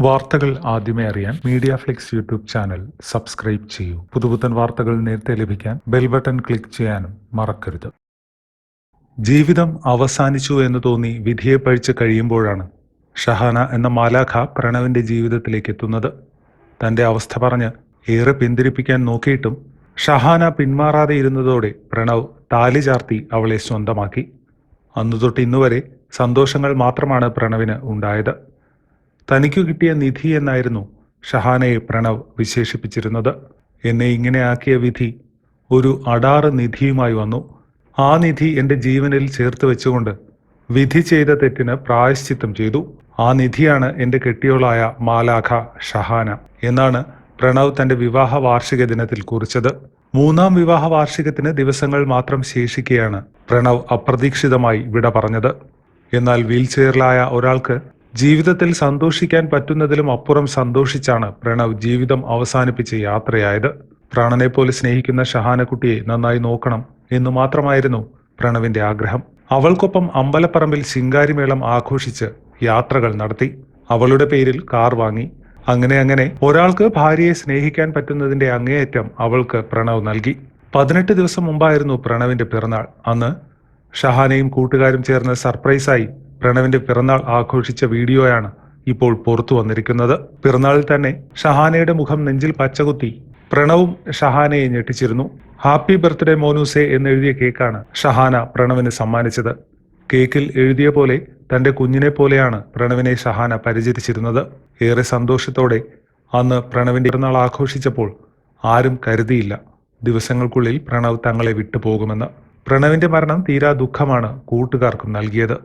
വാർത്തകൾ ആദ്യമേ അറിയാൻ Media Flix YouTube channel subscribe ചെയ്യൂ. പുതുപുത്തൻ വാർത്തകൾ നേരത്തെ ലഭിക്കാൻ ബെൽ ബട്ടൺ ക്ലിക്ക് ചെയ്യാനും മറക്കരുത്. ജീവിതം അവസാനിച്ചു എന്ന് തോന്നി വിധിയെ പഴിച്ച് കഴിയുമ്പോഴാണ് ഷഹാന എന്ന മാലാഖ പ്രണവിന്റെ ജീവിതത്തിലേക്ക് എത്തുന്നത്. തന്റെ അവസ്ഥ പറഞ്ഞ് ഏറെ പിന്തിരിപ്പിക്കാൻ നോക്കിയിട്ടും ഷഹാന പിന്മാറാതെ ഇരുന്നതോടെ പ്രണവ് താലി ചാർത്തി അവളെ സ്വന്തമാക്കി. അന്നു തൊട്ട് ഇന്നുവരെ സന്തോഷങ്ങൾ മാത്രമാണ് പ്രണവിന് ഉണ്ടായത്. തനിക്കു കിട്ടിയ നിധി എന്നായിരുന്നു ഷഹാനയെ പ്രണവ് വിശേഷിപ്പിച്ചിരുന്നത്. എന്നെ ഇങ്ങനെ ആക്കിയ വിധി ഒരു അടാറ് നിധിയുമായി വന്നു. ആ നിധി എന്റെ ജീവനിൽ ചേർത്ത് വെച്ചുകൊണ്ട് വിധി ചെയ്ത തെറ്റിന് പ്രായശ്ചിത്തം ചെയ്തു. ആ നിധിയാണ് എന്റെ കെട്ടിയോളായ മാലാഖ ഷഹാന എന്നാണ് പ്രണവ് തന്റെ വിവാഹ വാർഷിക ദിനത്തിൽ കുറിച്ചത്. മൂന്നാം വിവാഹ വാർഷികത്തിന് ദിവസങ്ങൾ മാത്രം ശേഷിക്കെയാണ് പ്രണവ് അപ്രതീക്ഷിതമായി വിട പറഞ്ഞത്. എന്നാൽ വീൽചെയറിലായ ഒരാൾക്ക് ജീവിതത്തിൽ സന്തോഷിക്കാൻ പറ്റുന്നതിലും അപ്പുറം സന്തോഷിച്ചാണ് പ്രണവ് ജീവിതം അവസാനിപ്പിച്ച യാത്രയായത്. പ്രാണനെ പോലെ സ്നേഹിക്കുന്ന ഷഹാനക്കുട്ടിയെ നന്നായി നോക്കണം എന്നു മാത്രമായിരുന്നു പ്രണവിന്റെ ആഗ്രഹം. അവൾക്കൊപ്പം അമ്പലപ്പറമ്പിൽ ശിങ്കാരിമേളം ആഘോഷിച്ച് യാത്രകൾ നടത്തി. അവളുടെ പേരിൽ കാർ വാങ്ങി. അങ്ങനെ അങ്ങനെ ഒരാൾക്ക് ഭാര്യയെ സ്നേഹിക്കാൻ പറ്റുന്നതിന്റെ അങ്ങേയറ്റം അവൾക്ക് പ്രണവ് നൽകി. പതിനെട്ട് ദിവസം മുമ്പായിരുന്നു പ്രണവിന്റെ പിറന്നാൾ. അന്ന് ഷഹാനയും കൂട്ടുകാരും ചേർന്ന് സർപ്രൈസായി പ്രണവിന്റെ പിറന്നാൾ ആഘോഷിച്ച വീഡിയോയാണ് ഇപ്പോൾ പുറത്തു വന്നിരിക്കുന്നത്. പിറന്നാളിൽ തന്നെ ഷഹാനയുടെ മുഖം നെഞ്ചിൽ പച്ചകുത്തി പ്രണവും ഷഹാനയെ ഞെട്ടിച്ചിരുന്നു. ഹാപ്പി ബർത്ത്ഡേ മോനൂസെ എന്നെഴുതിയ കേക്കാണ് ഷഹാന പ്രണവിന് സമ്മാനിച്ചത്. കേക്കിൽ എഴുതിയ പോലെ തന്റെ കുഞ്ഞിനെ പോലെയാണ് പ്രണവിനെ ഷഹാന പരിചരിച്ചിരുന്നത്. ഏറെ സന്തോഷത്തോടെ അന്ന് പ്രണവിന്റെ പിറന്നാൾ ആഘോഷിച്ചപ്പോൾ ആരും കരുതിയില്ല. ദിവസങ്ങൾക്കുള്ളിൽ പ്രണവ് തങ്ങളെ വിട്ടുപോകുമെന്ന്. പ്രണവിന്റെ മരണം തീരാ ദുഃഖമാണ് കൂട്ടുകാർക്കും നൽകിയത്.